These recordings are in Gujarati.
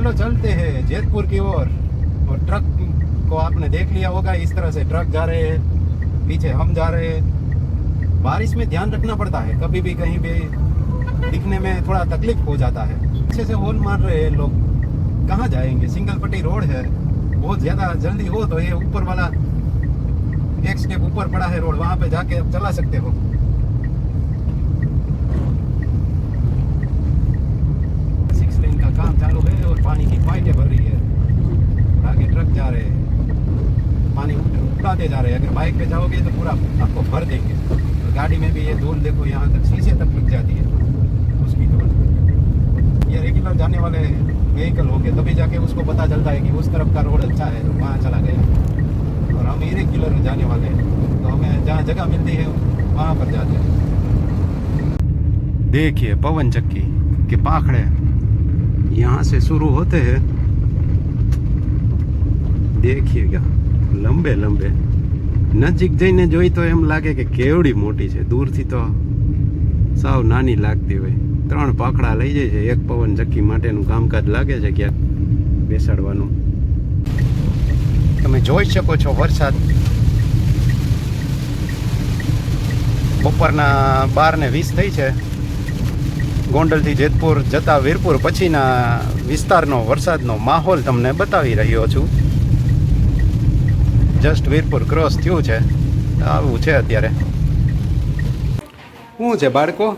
चलो चलते हैं जैतपुर की ओर। और ट्रक को आपने देख लिया होगा, इस तरह से ट्रक जा रहे हैं, पीछे हम जा रहे हैं। बारिश में ध्यान रखना पड़ता है, कभी भी कहीं भी दिखने में थोड़ा तकलीफ़ हो जाता है। अच्छे से होल मार रहे हैं लोग। कहाँ जाएँगे? सिंगल पट्टी रोड है। बहुत ज़्यादा जल्दी हो तो ये ऊपर वाला एक स्टेप ऊपर पड़ा है रोड, वहाँ पे जाके आप चला सकते हो सिक्स लेन का काम चालू है और पानी की पाइपें भर रही है आगे ट्रक जा रहे हैं पानी बढ़ते जा रहे हैं। अगर बाइक पे जाओगे तो पूरा आपको भर देंगे। तो गाड़ी में भी ये धूल देखो, यहाँ तक शीशे तक लग जाती है। उसकी धूल। ये रेगुलर जाने वाले व्हीकल होंगे, तभी जाके उसको पता चलता है कि उस तरफ़ का रोड अच्छा है तो वहाँ चला गया। और हम इरेगुलर जाने वाले हैं। तो हमें जहाँ जगह मिलती है, वहाँ पर जाते हैं। देखिए, पवन चक्की के पाखड़े यहाँ से शुरू होते हैं। देखिएगा लंबे लंबे નજીક જઈને જોઈ તો એમ લાગે કે કેવડી મોટી છે. દૂરથી તો સાવ નાની લાગતી હોય. ત્રણ પાકડા લઈ જાય છે. એક પવન ચક્કી માટેનું કામકાજ લાગે છે ક્યાંક બેસાડવાનું. તમે જોઈ શકો છો વરસાદ. બપોરના બાર ને વીસ થઈ છે. ગોંડલથી જેતપુર જતા વીરપુર પછીના વિસ્તારનો વરસાદનો માહોલ તમને બતાવી રહ્યો છું. જસ્ટ વીરપુર ક્રોસ થયું છે. આવું છે અત્યારે. શું છે બાળકો?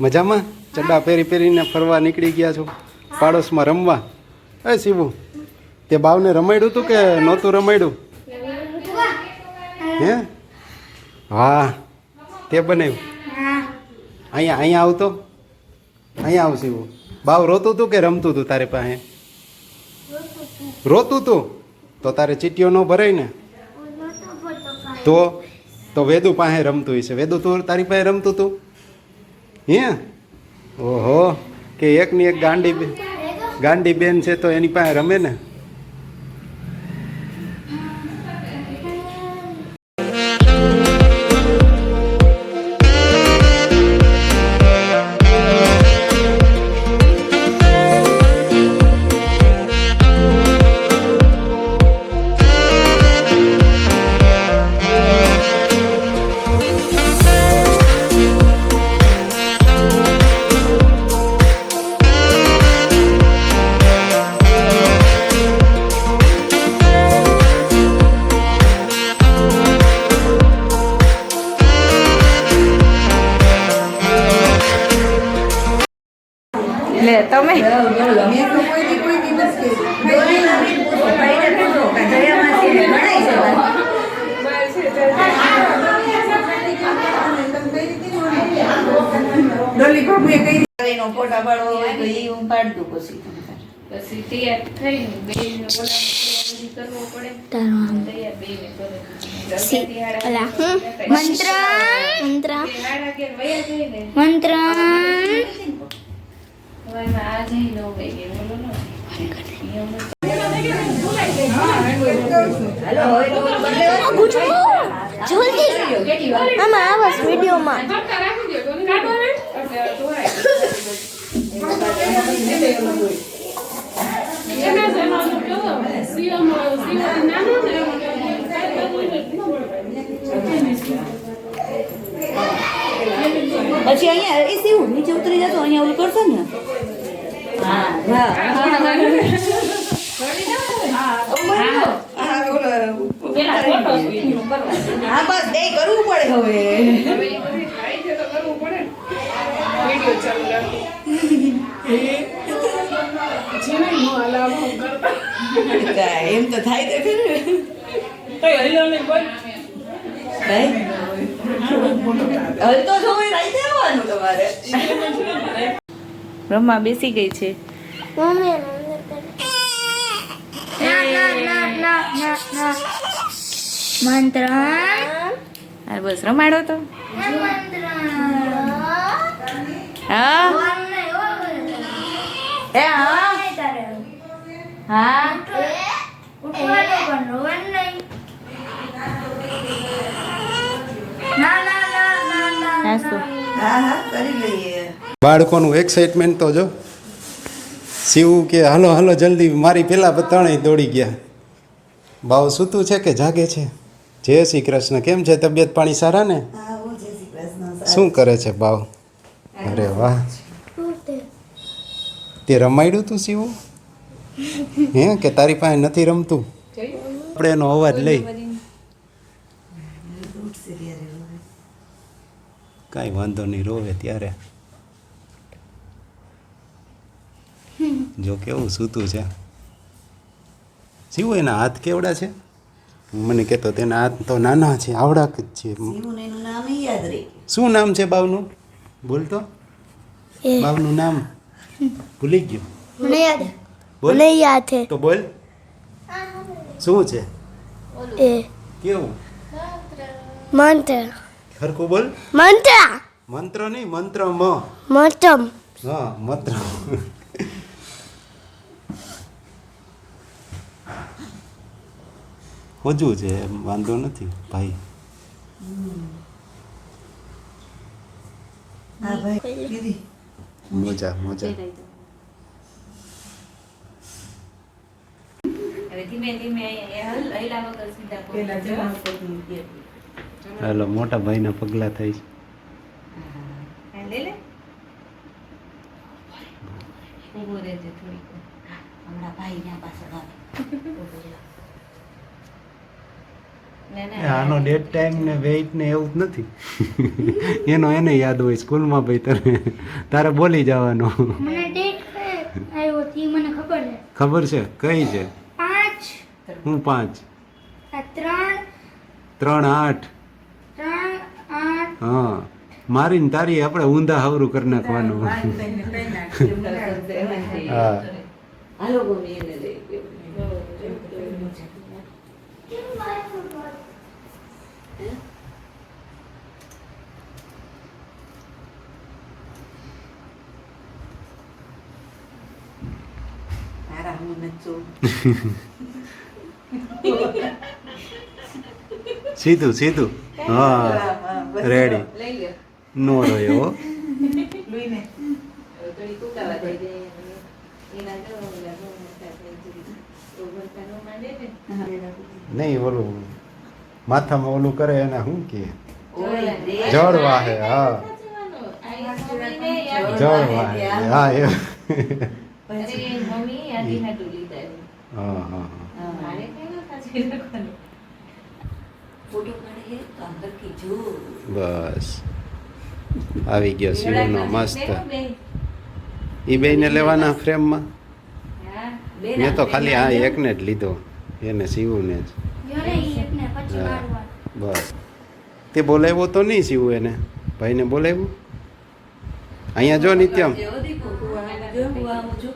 મજામાં? ચડ્ડા પહેરી પહેરીને ફરવા નીકળી ગયા છો? પાડોશમાં રમવા? એ શિવું તે બાવને રમાડ્યું હતું કે નહોતું રમાડ્યું? હે? હા, તે બનાવ્યું. અહીંયા અહીંયા આવતો? અહીંયા આવ શિવું બાવ રોતું હતું કે રમતું હતું તારે પાસે? રોતું હતું તો તારે ચીટીઓ ન ભરાય ને? તો તો વેદુ પાસે રમતું હશે. વેદુ, તું તારી પાસે રમતું તું? હે? ઓહો, કે એકની એક ગાંડી ગાંડી બેન છે તો એની પાસે રમે ને? તમે એનો ફોટા પાડવો હોય તો ઈ હું પાડ દઉં પછી પછી તૈયાર થઈને બેયને બોલાવીને તૈયાર કરવો પડે તૈયાર બેયને કરે સી- આ જલ્દી આવાસ વિડીયોમાં પછી અહીંયા એ સીવું નીચે ઉતરી જતો અહીંયા ઓલું કરશો ને? હા બસ બે કરવું પડે હવે એમ તો થાય તો ખરું હલતો જોવે રાઈ તમારે બ્રહ્મા બેસી ગઈ છે. મમ્મી ના ના ના ના ના ના મંત્ર આ બસ રમાડો તો. હા હા? ના ના ના ના ના હા હા કરી લઈએ. બાળકોનું એક્સાઇટમેન્ટ તો જો. શિવ કે હાલો હાલો જલ્દી મારી પેલા ત્રણેય દોડી ગયા. ભાવ સૂતું છે કે જાગે છે? જય શ્રી કૃષ્ણ. કેમ છે? તબિયત પાણી સારા ને? આવો જય શ્રી કૃષ્ણ. શું કરે છે ભાવ અરે વાહ. તે રમાડ્યું તું શિવ? હે કે તારી પાસે નથી રમતું? આપણે એનો અવાજ લઈ. કાંઈ વાંધો નહીં રોવે ત્યારે. જો કેવું સૂતું છે. શિવ એના હાથ કેવડા છે? મને કહેતો તેના હાથ તો નાના છે આવડાક જ છે. શું નામ છે બાવનું? બોલ તો. બાવનું નામ? ભૂલી ગયો. મને યાદ બોલ. મને યાદ છે. તો બોલ. શું છે? એ. કેવું? મંત્ર. ખરખું બોલ. મંત્ર. મંત્ર નહીં મંત્ર મ મંત્ર હા મંત્ર. હોજું છે એમ વાંધો નથી ભાઈ. હા ભાઈ. મોજા મોજા. હલ- પેલા મૂકજો. જવાનું પગલું મોટા થઈ છે. હા, લે લે. ઊભો રહેજે થોડીક. હમણાં ભાઈ આવે. ના, ના. એ આનો ડેટ ટાઈમ ને વેઇટ ને એવું જ નથી. એનો એને યાદ હોય સ્કૂલમાં ભાઈ તારે તારે બોલી જવાનું. મને ડેટ આવ્યો હતી મને ખબર છે. કઈ છે? હું પાંચ? ત્રણ. ત્રણ આઠ. ત્રણ આઠ. હા. મારી ને તારી આપણે ઊંધા હવરું કરી નાખવાનું. હા હાલો મમ્મી એને લઈ ગયો તારા હું નચું સીધું સીધું. હા રેડી નો રહ્યો. નહીં ઓલું માથામાં ઓલું કરે એને શું કે? જળ વાહે. હા. જળ વાહે. હા એ. મમ્મી. હા હા હા. હે બસ. આવી ગયો શિવનો મસ્ત? એ બેને? લેવાના ફ્રેમમાં? હા. મેં તો ખાલી આ એકને જ લીધો. એને શિવને જ. ને જ હા. બસ. તે બોલાવ્યો તો નહીં શિવ એને? ભાઈને બોલાવ્યું? અહીંયા જો નિત્યમ જો દીપુ તું આમ જો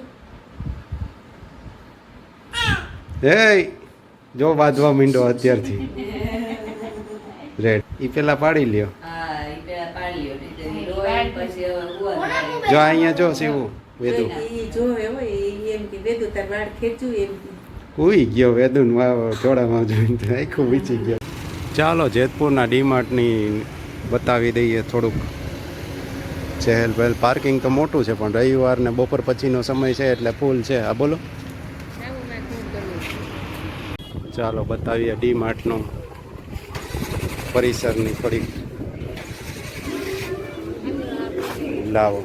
હું જો વાજવા માંડો અત્યારથી. રેડ એ પેલા પાડી લ્યો. જો અહીંયા જો શિવ વેદુ. ઈ જોવે હોય ઈ એમ કે વેદુ તાર વાળ ખેંચું એમ કે. ઉઈ ગયો વેદુન ચોડામાં જોઈને આખું વીચી ગયો. ચાલો જેતપુરના ડીમાર્ટની બતાવી દઈએ થોડુંક. ચહેલ પહેલ પાર્કિંગ તો મોટું છે પણ રવિવાર ને બપોર પછીનો સમય છે એટલે ફૂલ છે. આ બોલો. ચાલો બતાવીએ ડી માર્ટનો પરિસરની થોડીક. લાવો.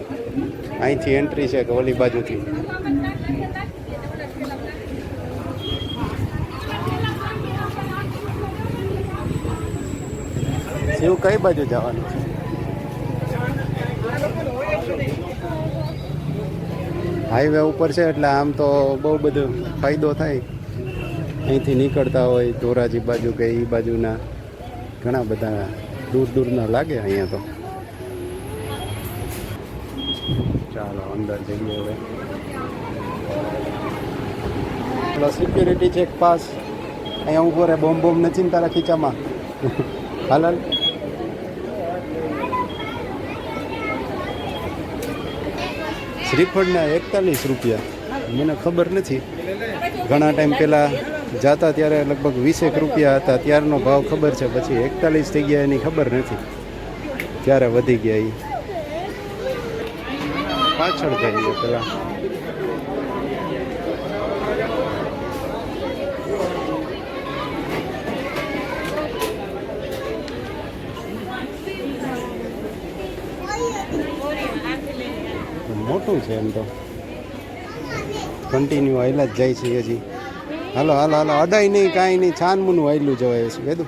અહીંથી એન્ટ્રી છે કે ઓલી બાજુથી? શિવ કઈ બાજુ જવાનું છે? હાઈવે ઉપર છે એટલે આમ તો બહુ બધો ફાયદો થાય. અહીંથી નીકળતા હોય, ધોરાજી બાજુ કે એ બાજુના, ઘણા બધા દૂર દૂરના લાગે અહીંયા તો. ચાલો, અંદર જઈએ હવે. પ્લસ સિક્યુરિટી ચેક પાસ અહીંયા ઊભો રહે, બોમ્બ બોમ્બ નથી ને તારા ખીચામાં હાલ. શ્રીફળના એકતાલીસ રૂપિયા. મને ખબર નથી. ઘણા ટાઈમ પહેલાં જતા ત્યારે લગભગ વીસેક રૂપિયા હતા. ત્યારનો ભાવ ખબર છે, પછી એકતાલીસ થઈ ગયા એની ખબર નથી. ત્યારે વધી ગયા એ પાછળ થઈ ગયો પેલા. મોટું છે એમ તો. કન્ટિન્યુ આવેલા જ જાય છે હજી. હાલો હાલો હાલો. અડાય નહીં, કાંઈ નહીં. છાનમૂનું વાયલું જવાય છે કીધું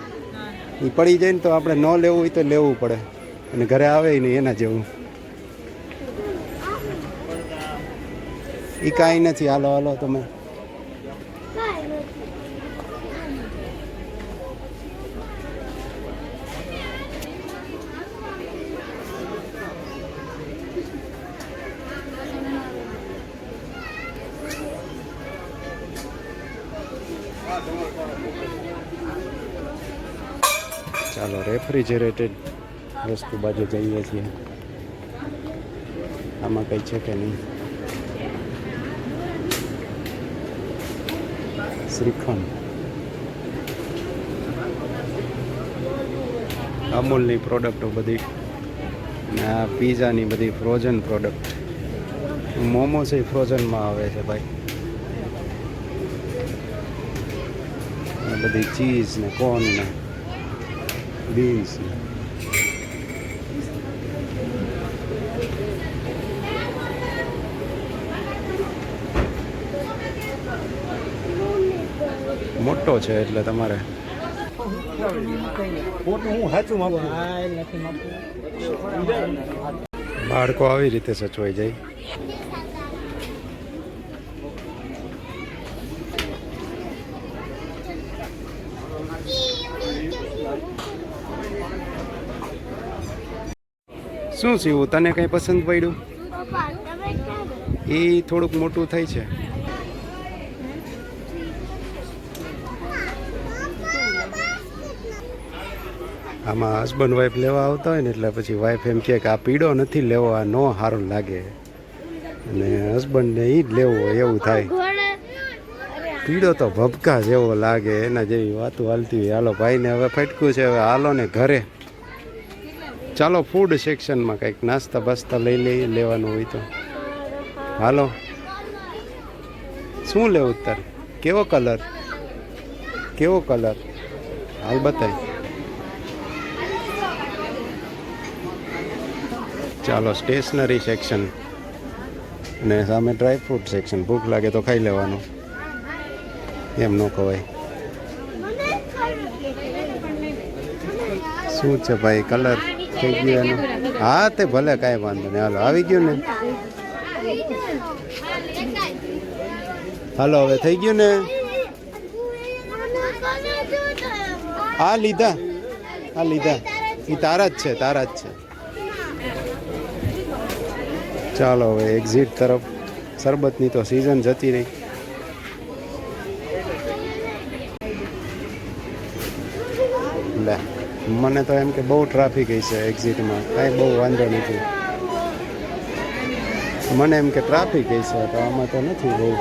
એ પડી જાય ને તો આપણે ન લેવું હોય તો લેવું પડે. અને ઘરે આવે નહીં એના જેવું. એ કાંઈ નથી. હાલો હાલો, તમે. ચાલો રેફ્રિજરેટેડ વસ્તુ બાજુ જઈએ છીએ. આમાં કંઈ છે કે નહીં? શ્રીખંડ. અમૂલની પ્રોડક્ટો બધી. ને આ પીઝાની બધી ફ્રોઝન પ્રોડક્ટ મોમોસ એ ફ્રોઝનમાં આવે છે ભાઈ. બધી ચીઝ ને કોર્ન ને. બીન્સ મોટો છે એટલે તમારે. બાળકો આવી રીતે સચવાઈ જાય. શું સીવું તને કંઈ પસંદ પડ્યું? એ થોડુંક મોટું થાય છે. આમાં હસબન્ડ વાઈફ લેવા આવતા હોય ને એટલે પછી વાઈફ એમ કહે કે આ પીળો નથી લેવો, આ નો સારો લાગે. અને હસબન્ડને એ જ લેવો એવું થાય. પીળો તો ભબકા જેવો લાગે, એના જેવી વાતો હાલતી હોય. હાલો, ભાઈને હવે ફટકું છે, હવે હાલો ને ઘરે. ચાલો ફૂડ સેક્શનમાં કંઈક નાસ્તા બાસ્તા લઈ લઈ લેવાનું હોય તો. હાલો. શું લેવું તારે કેવો કલર કેવો કલર હાલ બતાય. ચાલો સ્ટેશનરી સેક્શન અને સામે ડ્રાય ફ્રૂટ સેક્શન ભૂખ લાગે તો ખાઈ લેવાનું. એમ ન કહેવાય શું છે ભાઈ કલર થઈ ગયું એનો. હા, તે ભલે કાંઈ વાંધો નહીં. હાલો, આવી ગયું ને? હાલો, હવે થઈ ગયું ને? આ લીધા. આ લીધા. એ તારા જ છે, તારા જ છે. ચાલો, હવે એક્ઝિટ તરફ. શરબતની તો સિઝન જતી રહી. લે. મને તો એમ કે બહુ ટ્રાફિક છે એક્ઝિટમાં કાંઈ બહુ વાંધો નથી. મને એમ કે ટ્રાફિક છે તો આમાં તો નથી બહુ.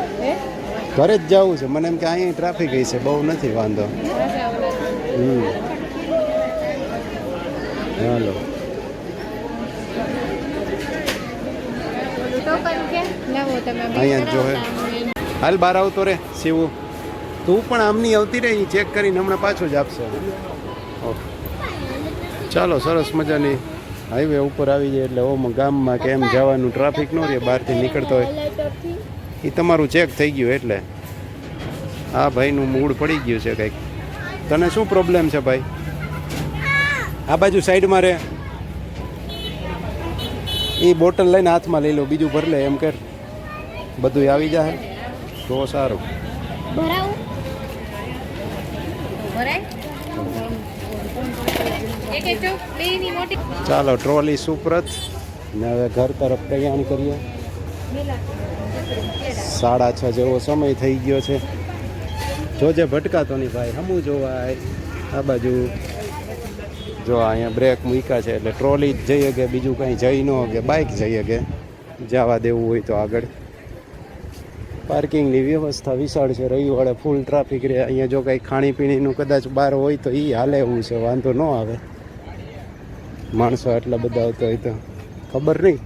ઘરે જ જવું છે. મને એમ કે અહીંયા ટ્રાફિક છે બહુ નથી વાંધો. હમ. હાલો. અહીંયા જ હાલ બહાર આવતો રે સીવું તું પણ આમની આવતી રહે ચેક કરીને હમણાં પાછો જ આપશે. ચાલો, સરસ મજાની હાઈવે ઉપર આવી જાય એટલે ઓમ ગામમાં કે એમ જવાનું ટ્રાફિક ન રહે, બહારથી નીકળતો હોય. એ તમારું ચેક થઈ ગયું એટલે. આ ભાઈનું મૂડ પડી ગયું છે કંઈક. તને શું પ્રોબ્લેમ છે ભાઈ? આ બાજુ સાઈડમાં રહે એ બોટલ લઈને હાથમાં લઈ લો, બીજું ભર એમ કર. બધું આવી જાય તો સારું. ચાલો, ટ્રોલી સુપ્રત. ને હવે ઘર તરફ પ્રયાણ કરીએ. સાડા છ જેવો સમય થઈ ગયો છે. જોજે ભટકાતો નહીં ભાઈ, હમું જોવાય. આ બાજુ જો અહીંયા બ્રેક મૂક્યા છે, એટલે ટ્રોલી જ જઈએ કે બીજું કાંઈ જઈ ન કે બાઇક જઈએ કે જવા દેવું હોય તો આગળ. પાર્કિંગની વ્યવસ્થા વિશાળ છે, રવિવારે ફૂલ ટ્રાફિક રહે. અહીંયા જો કંઈ ખાણીપીણીનું કદાચ બહાર હોય તો એ હાલે એવું છે, વાંધો ન આવે. માણસો આટલા બધા આવતા હોય તો ખબર નહીં.